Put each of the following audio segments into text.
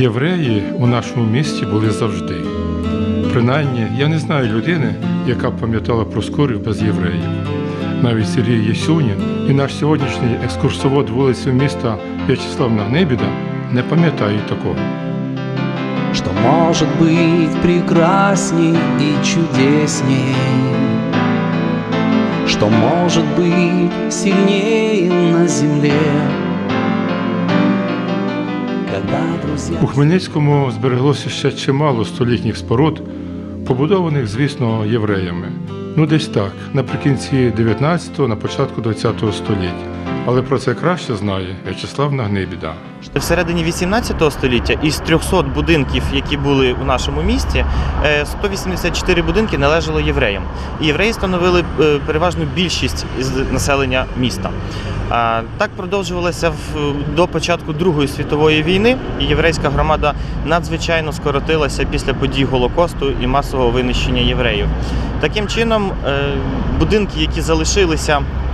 Євреї у нашому місті були завжди. Принаймні, я не знаю людини, яка б пам'ятала про скорів без євреїв. Навіть Сергій Єсюнін і наш сьогоднішній екскурсовод вулицею міста В'ячеслав Нагнебіда не пам'ятають такого. Что может быть прекрасней и чудесней Что может быть сильнее на друзья... У Хмельницькому збереглося ще чимало столітніх споруд, побудованих, звісно, євреями. Ну, десь так, наприкінці 19-го, на початку 20-го століття. Але про це краще знає В'ячеслав Нагнебіда. В середині 18 століття із 300 будинків, які були у нашому місті, е, 184 будинки належали євреям. І євреї становили е, переважну більшість із населення міста. Так продовжувалося до початку Другої світової війни. І єврейська громада надзвичайно скоротилася після подій Голокосту і масового винищення євреїв. Таким чином, е, будинки, які залишилися Е,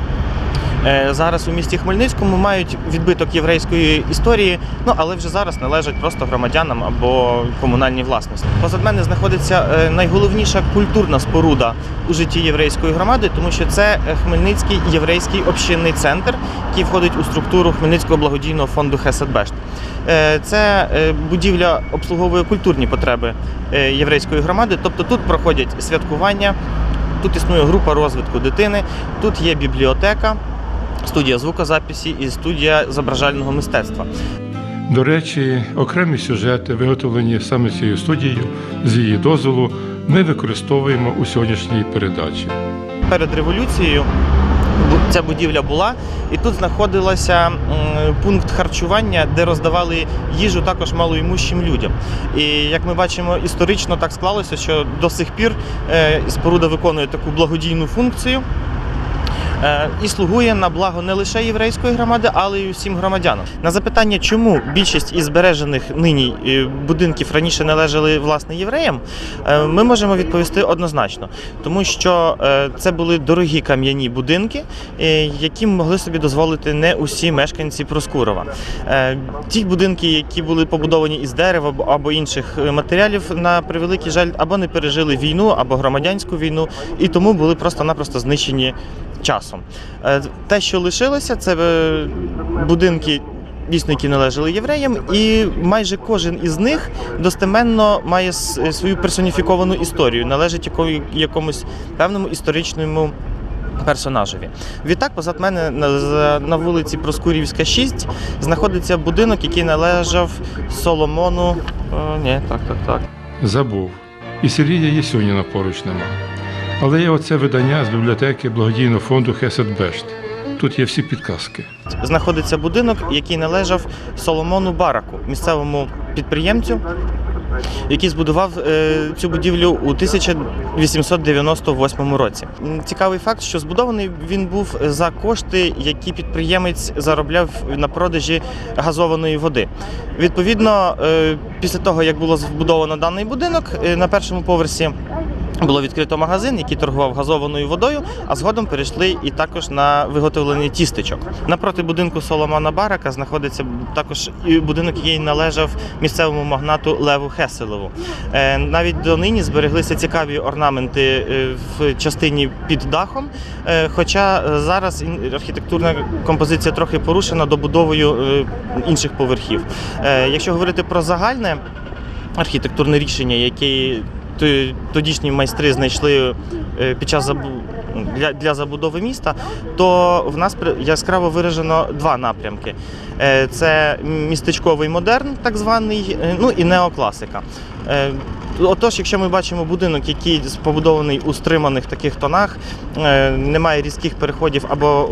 зараз у місті Хмельницькому мають відбиток єврейської історії, ну але вже зараз належать просто громадянам або комунальній власності. Позад мене знаходиться е, найголовніша культурна споруда у житті єврейської громади, тому що це е, Хмельницький єврейський общинний центр, який входить у структуру Хмельницького благодійного фонду Хеседбешт. Е, Це е, будівля обслуговує культурні потреби е, єврейської громади, тобто тут проходять святкування. Тут існує група розвитку дитини, тут є бібліотека, студія звукозаписі і студія зображального мистецтва. До речі, окремі сюжети, виготовлені саме цією студією, з її дозволу, ми використовуємо у сьогоднішній передачі. Перед революцією ця будівля була, і тут знаходилася пункт харчування, де роздавали їжу також малоімущим людям. І як ми бачимо, історично так склалося, що до сих пір е, споруда виконує таку благодійну функцію. Е, І слугує на благо не лише єврейської громади, але й усім громадянам. На запитання, чому більшість із збережених нині е, будинків раніше належали власне євреям, е, ми можемо відповісти однозначно, тому що це були дорогі кам'яні будинки, які могли собі дозволити не усі мешканці Проскурова. Ті будинки, які були побудовані із дерева або- інших матеріалів, на превеликий жаль, або не пережили війну, або громадянську війну, і тому були просто-напросто знищені часом. Е, Те, що лишилося, це е, будинки. Дійсно, які належали євреям, і майже кожен із них достеменно має е, свою персоніфіковану історію, належить якомусь певному історичному персонажеві. Відтак, позад мене на, на вулиці Проскурівська, 6 знаходиться будинок, який належав Соломону. О, ні, так, так, так. Забув. І Сергія Єсюніна поруч нема. Але є оце видання з бібліотеки благодійного фонду Хеседбешт. Тут є всі підказки. знаходиться будинок, який належав Соломону Бараку, місцевому підприємцю, який збудував е, цю будівлю у 1898 році. Цікавий факт, що збудований він був за кошти, які підприємець заробляв на продажі газованої води. Відповідно, е, після того як було збудовано даний будинок, е, на першому поверсі було відкрито магазин, який торгував газованою водою, а згодом перейшли і також на виготовлення тістечок. Напроти будинку Соломона Барака знаходиться також і будинок, який належав місцевому магнату Леву Хеселеву. Е, Навіть донині збереглися цікаві орнаменти е, в частині під дахом. е, Хоча зараз архітектурна композиція трохи порушена добудовою інших поверхів. Якщо говорити про загальне архітектурне рішення, яке тодішні майстри знайшли е, під час для, для забудови міста, то в нас яскраво виражено два напрямки: Е, це містечковий модерн, так званий, е, ну і неокласика. Отож, якщо ми бачимо будинок, який побудований у стриманих таких тонах, немає різких переходів або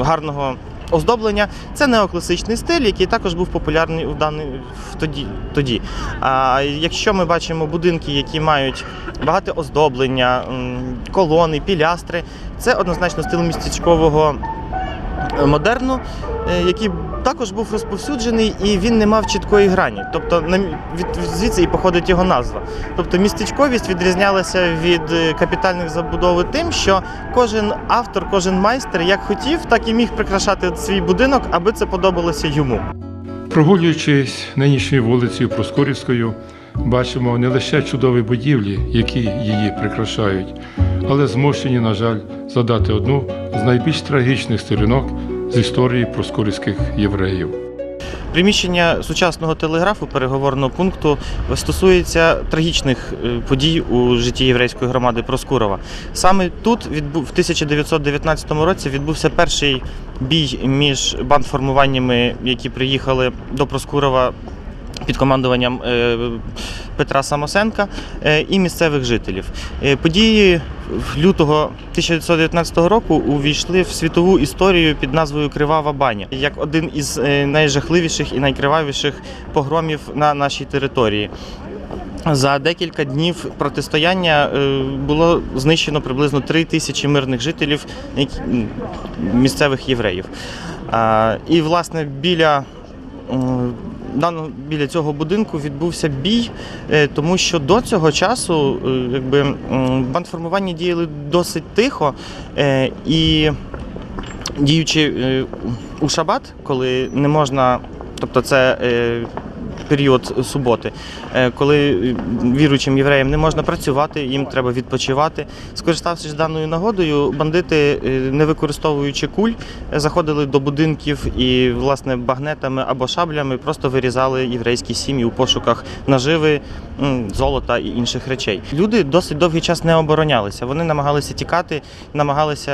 гарного оздоблення, це неокласичний стиль, який також був популярний в даний в тоді. тоді. А якщо ми бачимо будинки, які мають багато оздоблення, колони, пілястри, це однозначно стиль містечкового е, модерну, е, який також був розповсюджений і він не мав чіткої грані. Тобто від звідси і походить його назва. Тобто містечковість відрізнялася від е, капітальних забудови тим, що кожен автор, кожен майстер як хотів, так і міг прикрашати свій будинок, аби це подобалося йому. Прогулюючись нинішньою вулицею Проскурівською, бачимо не лише чудові будівлі, які її прикрашають, але змушені, на жаль, задати одну з найбільш трагічних сторінок з історії проскурівських євреїв. Приміщення сучасного телеграфу переговорного пункту стосується трагічних е, подій у житті єврейської громади Проскурова. Саме тут відбув в 1919 році відбувся перший бій між бандформуваннями, які приїхали до Проскурова під командуванням е, Петра Самосенка е, і місцевих жителів. Е, Події лютого 1919 року увійшли в світову історію під назвою Кривава баня як один із найжахливіших і найкривавіших погромів на нашій території. За декілька днів протистояння було знищено приблизно 3 тисячі мирних жителів місцевих євреїв. І, власне, біля біля цього будинку відбувся бій, е, тому що до цього часу е, якби, бандформування діяли досить тихо е, і діючи у шабат, коли не можна, тобто це період суботи, е, коли віруючим євреям не можна працювати, їм треба відпочивати. Скориставшись даною нагодою, бандити, е, не використовуючи куль, е, заходили до будинків і, власне, багнетами або шаблями просто вирізали єврейські сім'ї у пошуках наживи, золота і інших речей. Люди досить довгий час не оборонялися. Вони намагалися тікати, намагалися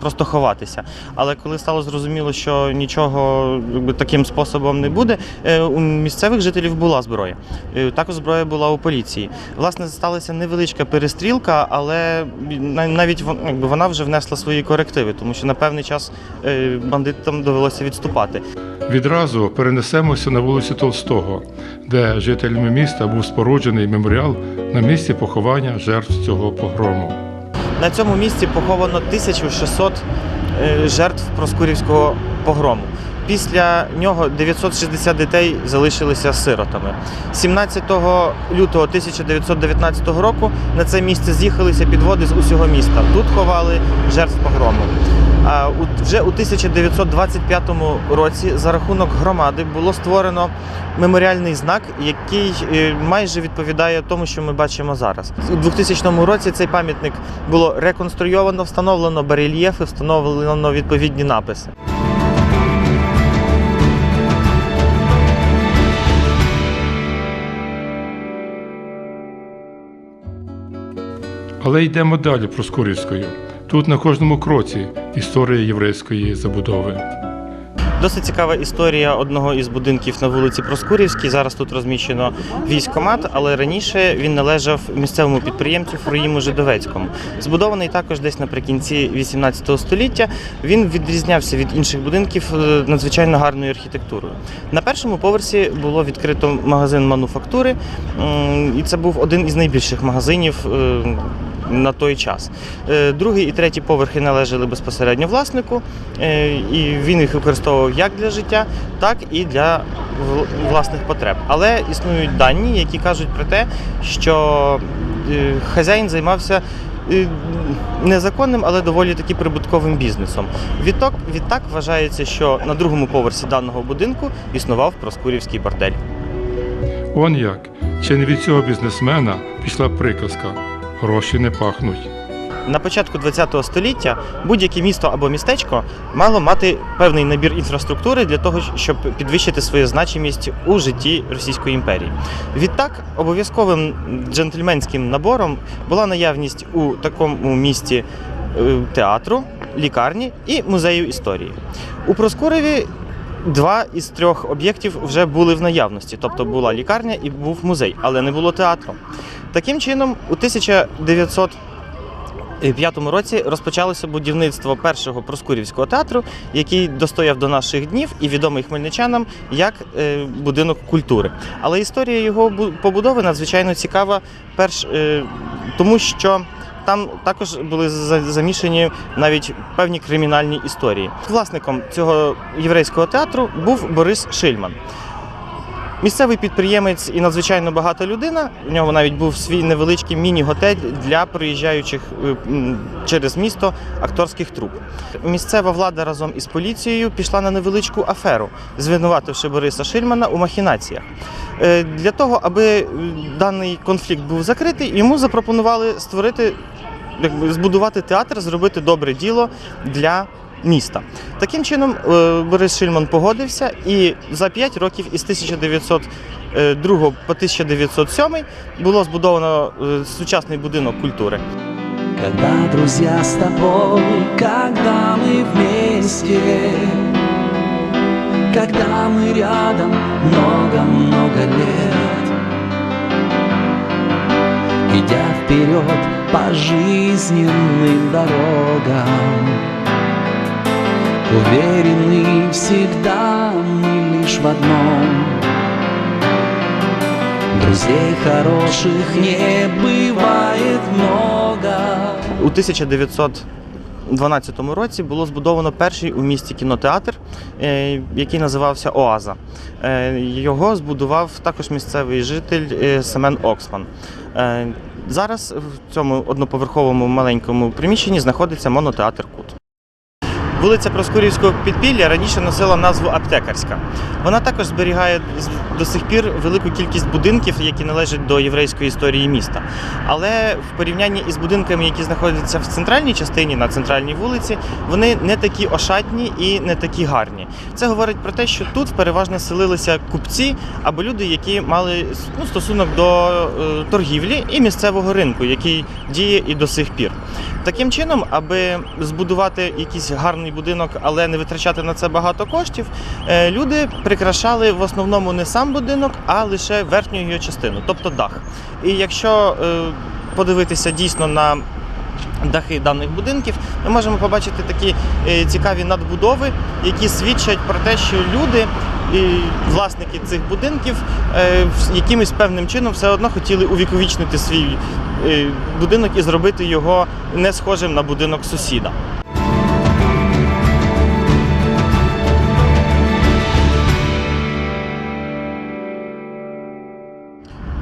просто ховатися. Але коли стало зрозуміло, що нічого таким способом не буде, е, у місцевих жителів була зброя. Е, Також зброя була у поліції. Власне, сталася невеличка перестрілка, але на- навіть вона вже внесла свої корективи, тому що на певний час е, бандитам довелося відступати. Відразу перенесемося на вулицю Толстого, де жителями міста був споруджений меморіал на місці поховання жертв цього погрому. На цьому місці поховано 1600 е, жертв Проскурівського погрому. Після нього 960 дітей залишилися сиротами. 17 лютого 1919 року на це місце з'їхалися підводи з усього міста. Тут ховали жертв погрому. А вже у 1925 році за рахунок громади було створено меморіальний знак, який е, майже відповідає тому, що ми бачимо зараз. У 2000 році цей пам'ятник було реконструйовано, встановлено барельєфи, встановлено відповідні написи. Але йдемо далі Проскурівською. Тут на кожному кроці історія єврейської забудови. Досить цікава історія одного із будинків на вулиці Проскурівській. Зараз тут розміщено військомат, але раніше він належав місцевому підприємцю Фроїму Жидовецькому. Збудований також десь наприкінці 18 століття. Він відрізнявся від інших будинків е, надзвичайно гарною архітектурою. На першому поверсі було відкрито магазин мануфактури, і це був один із найбільших магазинів. На той час. Е, Другий і третій поверхи належали безпосередньо власнику, е, і він їх використовував як для життя, так і для власних потреб. Але існують дані, які кажуть про те, що е, хазяїн займався незаконним, але доволі таки прибутковим бізнесом. Відтак, відтак вважається, що на другому поверсі даного будинку існував Проскурівський бордель. Он як, чи не від цього бізнесмена пішла приказка гроші не пахнуть. На початку ХХ століття будь-яке місто або містечко мало мати певний набір інфраструктури для того, щоб підвищити свою значимість у житті Російської імперії. Відтак, обов'язковим джентльменським набором була наявність у такому місті е, театру, лікарні і музею історії. У Проскуреві Два із трьох об'єктів вже були в наявності, тобто була лікарня і був музей, але не було театру. Таким чином, у 1900 2005 році розпочалося будівництво першого Проскурівського театру, який достояв до наших днів і відомий хмельничанам як е, будинок культури. Але історія його побудови надзвичайно цікава, перш е, тому, що там також були за- замішані навіть певні кримінальні історії. Власником цього єврейського театру був Борис Шильман. Місцевий підприємець і надзвичайно багата людина. У нього навіть був свій невеличкий міні-готель для проїжджаючих е, через місто акторських труп. Місцева влада разом із поліцією пішла на невеличку аферу, звинувативши Бориса Шильмана у махінаціях. Е, Для того, аби е, даний конфлікт був закритий, йому запропонували створити, якби збудувати театр, зробити добре діло для міста. Таким чином, е, Борис Шильман погодився, і за 5 років із 1902 по 1907 було збудовано е, сучасний будинок культури. Когда друзья с тобой, когда мы вместе, когда мы рядом много-много лет, идя вперед по жизненным дорогам, уверены всегда мы лишь в одном. Друзей хороших не бывает много. У 1912 році було збудовано перший у місті кінотеатр, е, який називався Оаза. Е, Його збудував також місцевий житель е, Семен Оксман. Зараз в цьому одноповерховому маленькому приміщенні знаходиться монотеатр Кут. Вулиця Проскурівського підпілля раніше носила назву Аптекарська. Вона також зберігає до сих пір велику кількість будинків, які належать до єврейської історії міста. Але в порівнянні із будинками, які знаходяться в центральній частині, на центральній вулиці, вони не такі ошатні і не такі гарні. Це говорить про те, що тут переважно селилися купці або люди, які мали ну, стосунок до е, торгівлі і місцевого ринку, який діє і до сих пір. Таким чином, аби збудувати якийсь гарний будинок, але не витрачати на це багато коштів, е, люди прикрашали в основному не сам будинок, а лише верхню його частину, тобто дах. І якщо е, подивитися дійсно на дахи даних будинків, ми можемо побачити такі е, цікаві надбудови, які свідчать про те, що люди. І власники цих будинків якимось певним чином все одно хотіли увіковічнити свій будинок і зробити його не схожим на будинок сусіда.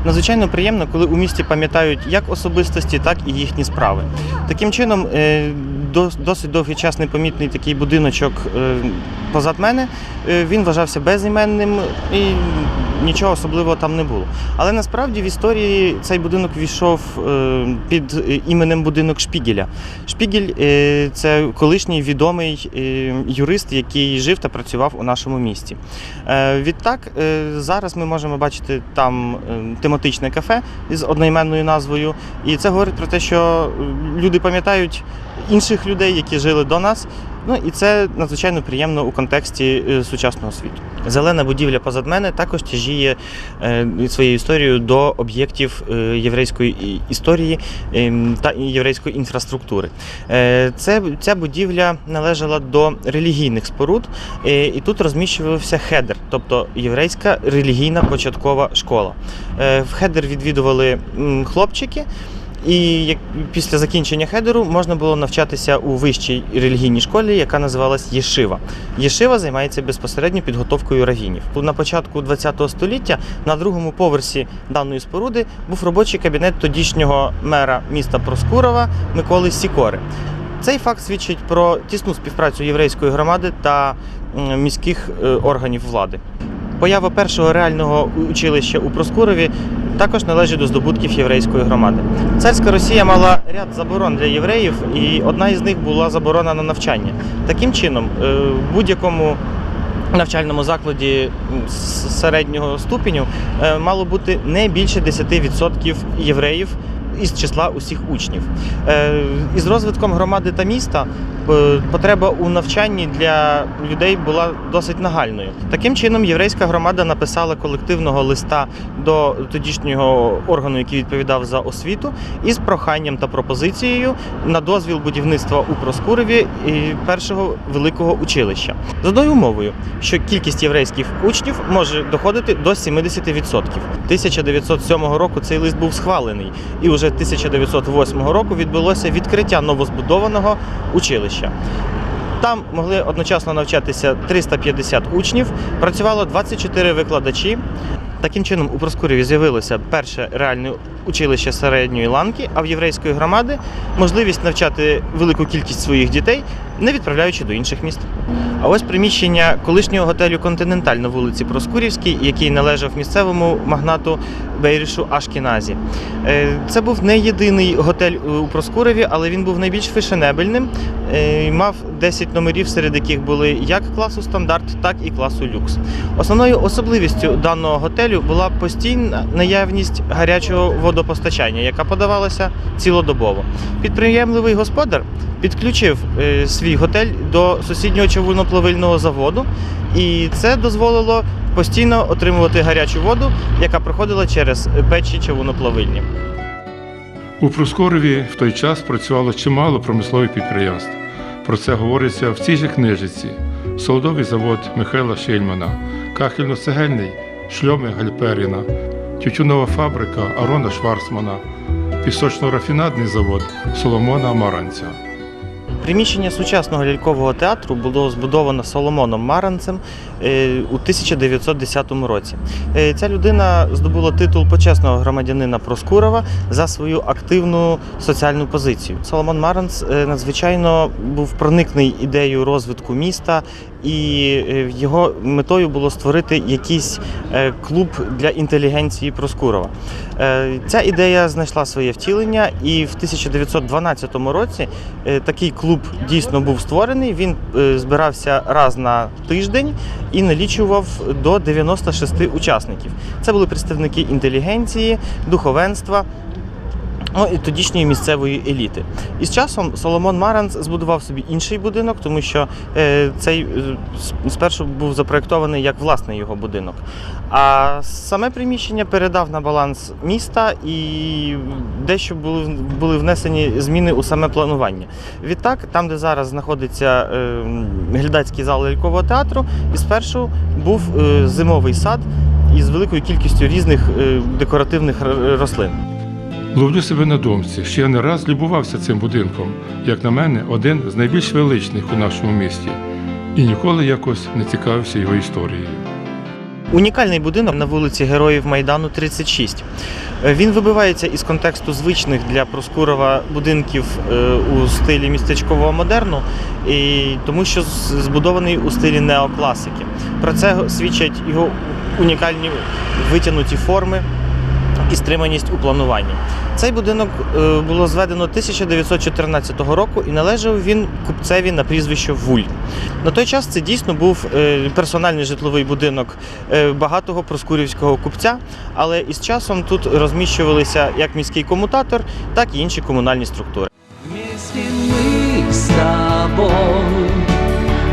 Надзвичайно приємно, коли у місті пам'ятають як особистості, так і їхні справи. Таким чином, е, досить довгий час непомітний такий будиночок е, позад мене. е, Він вважався безіменним і нічого особливого там не було. Але насправді в історії цей будинок війшов е, під е, іменем будинок Шпігеля. Шпігель е, це колишній відомий юрист, який жив та працював у нашому місті. Відтак, зараз ми можемо бачити там тематичне кафе з одноіменною назвою. І це говорить про те, що люди пам'ятають інших людей, які жили до нас. Ну і це надзвичайно приємно у контексті е, сучасного світу. Зелена будівля позад мене також тяжіє е, своєю історією до об'єктів е, єврейської історії ем, та єврейської інфраструктури. Це, ця будівля належала до релігійних споруд, і тут розміщувався хедер, тобто єврейська релігійна початкова школа. В хедер відвідували хлопчики. І як після закінчення хедеру можна було навчатися у вищій релігійній школі, яка називалась Єшива. Єшива займається безпосередньо підготовкою равінів. На початку ХХ століття на другому поверсі даної споруди був робочий кабінет тодішнього мера міста Проскурова Миколи Сікори. Цей факт свідчить про тісну співпрацю єврейської громади та міських е, органів влади. Поява першого реального училища у Проскурові також належить до здобутків єврейської громади. Царська Росія мала ряд заборон для євреїв, і одна із них була заборона на навчання. Таким чином, е, в будь-якому навчальному закладі середнього ступеню е, мало бути не більше 10% євреїв із числа усіх учнів. Е, Із розвитком громади та міста потреба у навчанні для людей була досить нагальною. Таким чином, єврейська громада написала колективного листа до тодішнього органу, який відповідав за освіту, із проханням та пропозицією на дозвіл будівництва у Проскурові і першого великого училища з одною умовою, що кількість єврейських учнів може доходити до 70%. 1907 року цей лист був схвалений, і вже 1908 року відбулося відкриття новозбудованого училища. Там могли одночасно навчатися 350 учнів, працювало 24 викладачі. Таким чином, у Проскуреві з'явилося перше реальне училище середньої ланки, а в єврейської громади можливість навчати велику кількість своїх дітей, не відправляючи до інших міст. А ось приміщення колишнього готелю Континенталь на вулиці Проскурівській, який належав місцевому магнату Бейрішу Ашкіназі. Е, Це був не єдиний готель у Проскуреві, але він був найбільш фешенебельним. Е, Мав 10 номерів, серед яких були як класу стандарт, так і класу люкс. Основною особливістю даного готелю була постійна наявність гарячого водопостачання, яка подавалася цілодобово. Підприємливий господар підключив е, свій готель до сусіднього човуноплавильного заводу, і це дозволило постійно отримувати гарячу воду, яка проходила через печі човуноплавильні. У Проскорові в той час працювало чимало промислових підприємств. Про це говориться в цій же книжиці: солодовий завод Михайла Шельмана, кахельно-цегельний Шльоми Гальперіна, тютюнова фабрика Арона Шварцмана, пісочно-рафінадний завод Соломона Маранця. Приміщення сучасного лялькового театру було збудовано Соломоном Маранцем е, у 1910 році. Е, Ця людина здобула титул почесного громадянина Проскурова за свою активну соціальну позицію. Соломон Маранц е, надзвичайно був проникний ідеєю розвитку міста, і е, його метою було створити якийсь е, клуб для інтелігенції Проскурова. Е, Ця ідея знайшла своє втілення, і в 1912 році такий клуб дійсно був створений. Він збирався раз на тиждень і налічував до 96 учасників. Це були представники інтелігенції, духовенства. Ну і тодішньої місцевої еліти. І з часом Соломон Маранц збудував собі інший будинок, тому що е, цей е, спершу був запроєктований як власний його будинок. А саме приміщення передав на баланс міста і дещо були, були внесені зміни у саме планування. Відтак, там, де зараз знаходиться е, глядацький зал лялькового театру, і спершу був е, зимовий сад із великою кількістю різних е, декоративних рослин. Ловлю себе на думці, що я не раз любувався цим будинком, як на мене, один з найбільш величних у нашому місті, і ніколи якось не цікавився його історією. Унікальний будинок на вулиці Героїв Майдану 36. Е, Він вибивається із контексту звичних для Проскурова будинків е, у стилі містечкового модерну, і тому що збудований у стилі неокласики. Про це свідчать його унікальні витягнуті форми і стриманість у плануванні. Цей будинок е, було зведено 1914 року і належав він купцеві на прізвище Вуль. На той час це дійсно був е, персональний житловий будинок е, багатого проскурівського купця, але із часом тут розміщувалися як міський комутатор, так і інші комунальні структури. Мы с тобой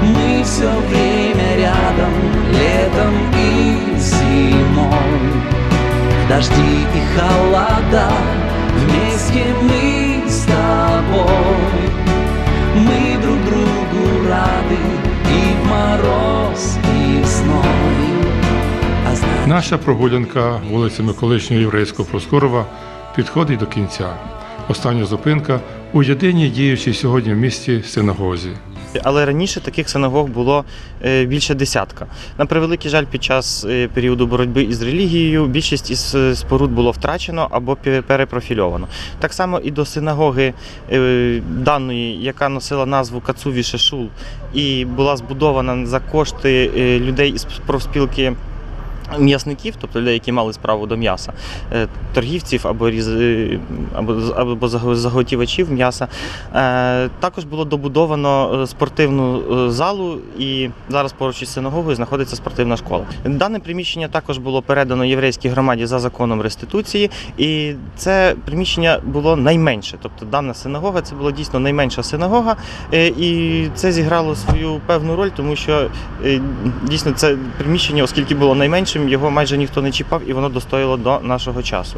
Мы все время рядом Летом дожди и холода Вместе мы с тобой Мы друг другу рады И в мороз, и в зной А знаешь, Наша прогулянка вулицями колишнього єврейського Проскурова підходить до кінця. Остання зупинка у єдиній діючій сьогодні в місті синагозі. Але раніше таких синагог було е, більше десятка. На превеликий жаль, під час е, періоду боротьби із релігією більшість із е, споруд було втрачено або перепрофільовано. Так само і до синагоги даної, яка носила назву Кацуві Шешул, і була збудована за кошти людей із профспілки. М'ясників, тобто людей, які мали справу до м'яса, е, торгівців або різ... е, або, заготівачів м'яса. Е, Також було добудовано спортивну залу, і зараз поруч із синагогою знаходиться спортивна школа. Дане приміщення також було передано єврейській громаді за законом реституції, і це приміщення було найменше. Тобто дана синагога це була дійсно найменша синагога, і це зіграло свою певну роль, тому що дійсно це приміщення, оскільки було найменшим, його майже ніхто не чіпав, і воно достояло до нашого часу.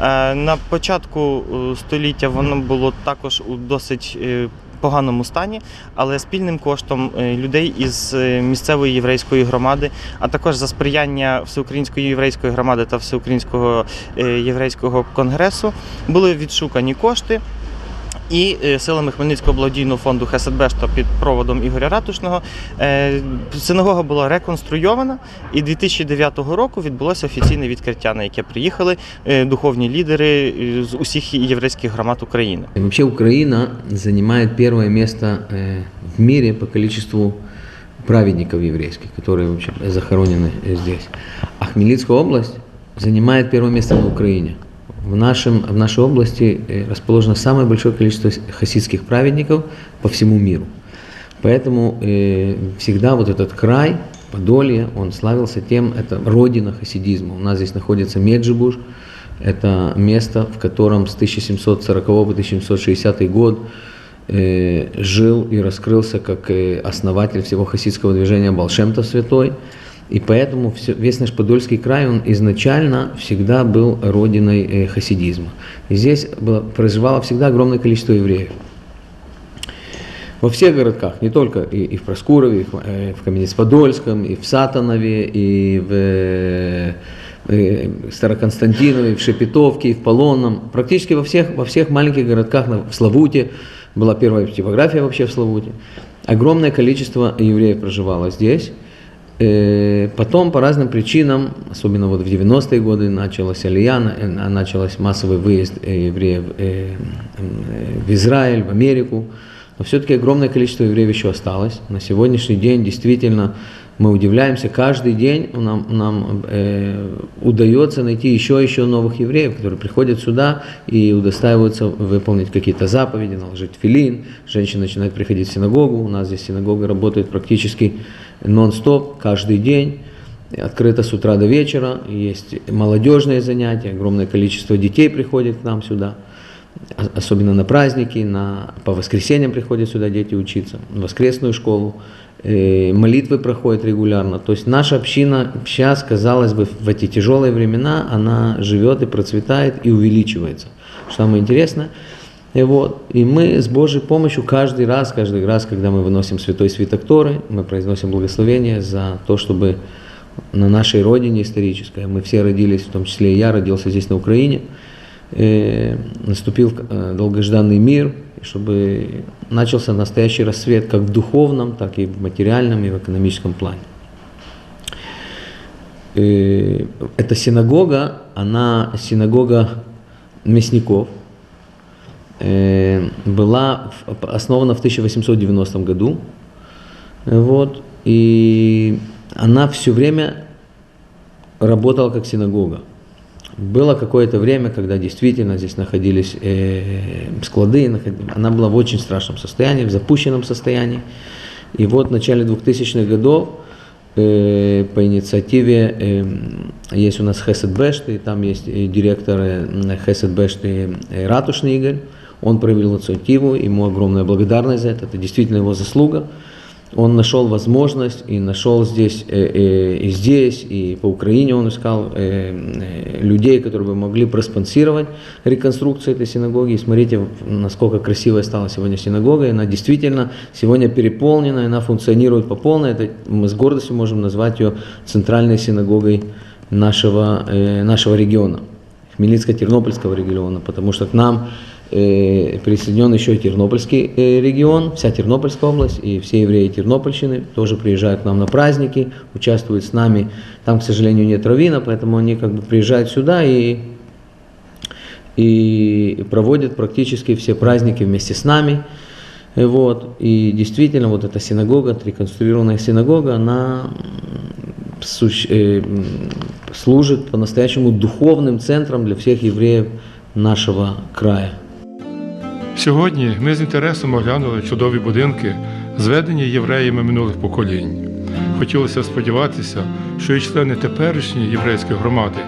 Е, На початку е, століття воно було також у досить е, поганому стані, але спільним коштом людей із місцевої єврейської громади, а також за сприяння всеукраїнської єврейської громади та всеукраїнського єврейського конгресу були відшукані кошти. І е, силами Хмельницького благодійного фонду Хеседбешта під проводом Ігоря Ратушного е, синагога була реконструйована, і 2009 року відбулося офіційне відкриття, на яке приїхали е, духовні лідери е, з усіх єврейських громад України. И Вообще Украина занимает первое место э, в мире по количеству праведников еврейских, которые вообще захоронены э, здесь. А Хмельницкая область занимает первое место на Украине. В, нашем, в нашей области э, расположено самое большое количество хасидских праведников по всему миру. Поэтому э, всегда вот этот край, Подолье, он славился тем, это родина хасидизма. У нас здесь находится Меджибуш, это место, в котором с 1740 по 1760 год э, жил и раскрылся как э, основатель всего хасидского движения Балшемта Святой. И поэтому весь наш Подольский край, он изначально всегда был родиной э, хасидизма. И здесь было, проживало всегда огромное количество евреев. Во всех городках, не только и, и в Проскурове, и в, э, в Каменец-Подольском, и в Сатанове, и в э, э, Староконстантинове, и в Шепетовке, и в Полонном. Практически во всех, во всех маленьких городках, в Славуте, была первая типография вообще в Славуте. Огромное количество евреев проживало здесь. Э, Потом по разным причинам, особенно вот в 90-е годы началась алия, э, началась массовый выезд э, евреев в Израиль, в Америку. Но все-таки огромное количество евреев еще осталось. На сегодняшний день действительно мы удивляемся, каждый день нам, нам э, удается найти еще и еще новых евреев, которые приходят сюда и удостаиваются выполнить какие-то заповеди, наложить филин. Женщины начинают приходить в синагогу. У нас здесь синагога работает практически нон-стоп, каждый день. Открыто с утра до вечера. Есть молодежные занятия, огромное количество детей приходит к нам сюда. О- Особенно на праздники, на, по воскресеньям приходят сюда дети учиться, в воскресную школу, э, молитвы проходят регулярно. То есть наша община сейчас, казалось бы, в эти тяжелые времена, она живет и процветает и увеличивается. Что самое интересное, и вот, и мы с Божьей помощью каждый раз, каждый раз, когда мы выносим святой свиток Торы, мы произносим благословение за то, чтобы на нашей родине исторической, мы все родились, в том числе и я родился здесь на Украине, э, наступил э, долгожданный мир, и чтобы начался настоящий рассвет как в духовном, так и в материальном и в экономическом плане. Э, Эта синагога, она синагога мясников, была в- основана в 1890 году. Э, Вот, и она все время работала как синагога. Было какое-то время, когда действительно здесь находились э, склады, она была в очень страшном состоянии, в запущенном состоянии. И вот в начале 2000-х годов э, по инициативе э, есть у нас Хесед Бешт, и там есть э, директор э, Хесед Бешт и э, Ратушный Игорь. Он проявил инициативу, ему огромная благодарность за это, это действительно его заслуга. Он нашел возможность и нашел здесь, э, э, и здесь, и по Украине он искал э, людей, которые бы могли проспонсировать реконструкцию этой синагоги. И смотрите, насколько красивая стала сегодня синагога. И она действительно сегодня переполнена, и она функционирует по полной. Это, мы с гордостью можем назвать ее центральной синагогой нашего, нашего региона. Хмельницко-Тернопольского региона, потому что к нам присоединен еще и Тернопольский э, регион, вся Тернопольская область, и все евреи Тернопольщины тоже приезжают к нам на праздники, участвуют с нами. Там, к сожалению, нет равина, поэтому они как бы приезжают сюда и, и проводят практически все праздники вместе с нами. Э, Вот. И действительно, вот эта синагога, отреконструированная синагога, она э, служит по-настоящему духовным центром для всех евреев нашего края. Сьогодні ми з інтересом оглянули чудові будинки, зведені євреями минулих поколінь. Хотілося сподіватися, що і члени теперішньої єврейської громади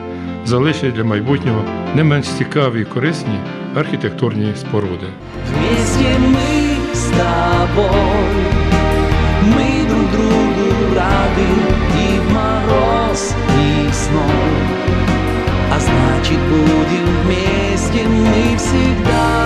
залишать для майбутнього не менш цікаві і корисні архітектурні споруди. В місті ми з тобою, ми друг другу ради і в мороз, і в. А значить, будемо в місті ми всегда.